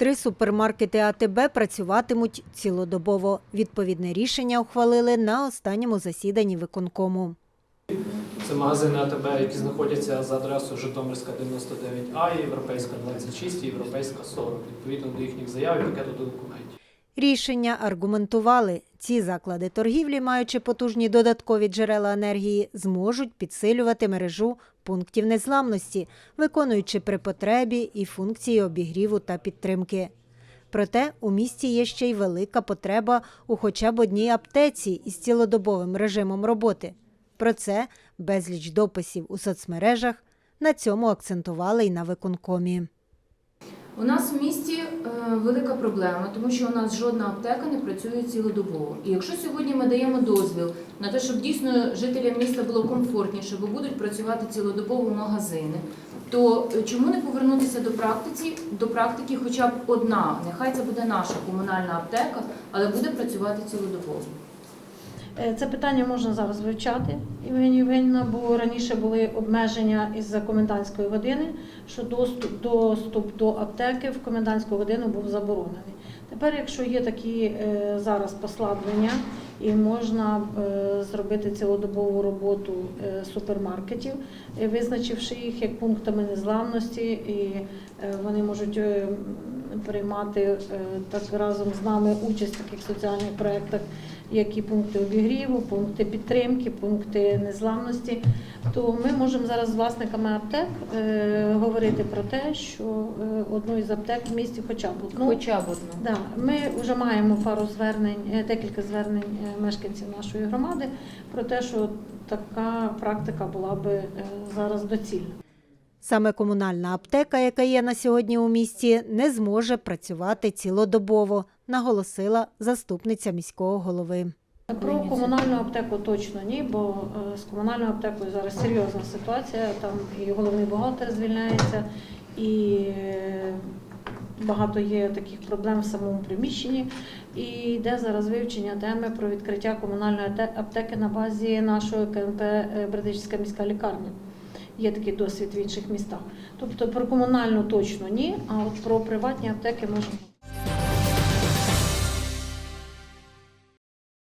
Три супермаркети АТБ працюватимуть цілодобово. Відповідне рішення ухвалили на останньому засіданні виконкому. Це магазини АТБ, які знаходяться за адресою Житомирська 99А, Європейська 26 і Європейська 40, відповідно до їхніх заяв і пакету документів. Рішення аргументували. Ці заклади торгівлі, маючи потужні додаткові джерела енергії, зможуть підсилювати мережу пунктів незламності, виконуючи при потребі і функції обігріву та підтримки. Проте у місті є ще й велика потреба у хоча б одній аптеці із цілодобовим режимом роботи. Про це безліч дописів у соцмережах. На цьому акцентували й на виконкомі. У нас в місті е, велика проблема, тому що у нас жодна аптека не працює цілодобово. І якщо сьогодні ми даємо дозвіл на те, щоб дійсно жителям міста було комфортніше, бо будуть працювати цілодобово магазини, то е, чому не повернутися до практиці, до практики хоча б одна, нехай це буде наша комунальна аптека, але буде працювати цілодобово. Е, Це питання можна зараз вивчати, Євгенія Євгенівна, бо раніше були обмеження із-за комендантської години, що доступ, доступ до аптеки в комендантську годину був заборонений. Тепер, якщо є такі е, зараз послаблення і можна е, зробити цілодобову роботу е, супермаркетів, визначивши їх як пунктами незламності, і вони можуть приймати так разом з нами участь в таких соціальних проєктах які пункти обігріву, пункти підтримки, пункти незламності. То ми можемо зараз з власниками аптек е, говорити про те, що е, одну із аптек в місті хоча б одну. Хоча б одну. Да, ми вже маємо пару звернень, е, декілька звернень е, мешканців нашої громади про те, що така практика була би е, зараз доцільна. Саме комунальна аптека, яка є на сьогодні у місті, не зможе працювати цілодобово, наголосила заступниця міського голови. Про комунальну аптеку точно ні, бо з комунальною аптекою зараз серйозна ситуація. Там і головний бухгалтер звільняється, і багато є таких проблем в самому приміщенні. І йде зараз вивчення теми про відкриття комунальної аптеки на базі нашої КНП е, Бердичівська міська лікарня. Є такий досвід в інших містах. Тобто про комунальну точно ні, а от про приватні аптеки можемо.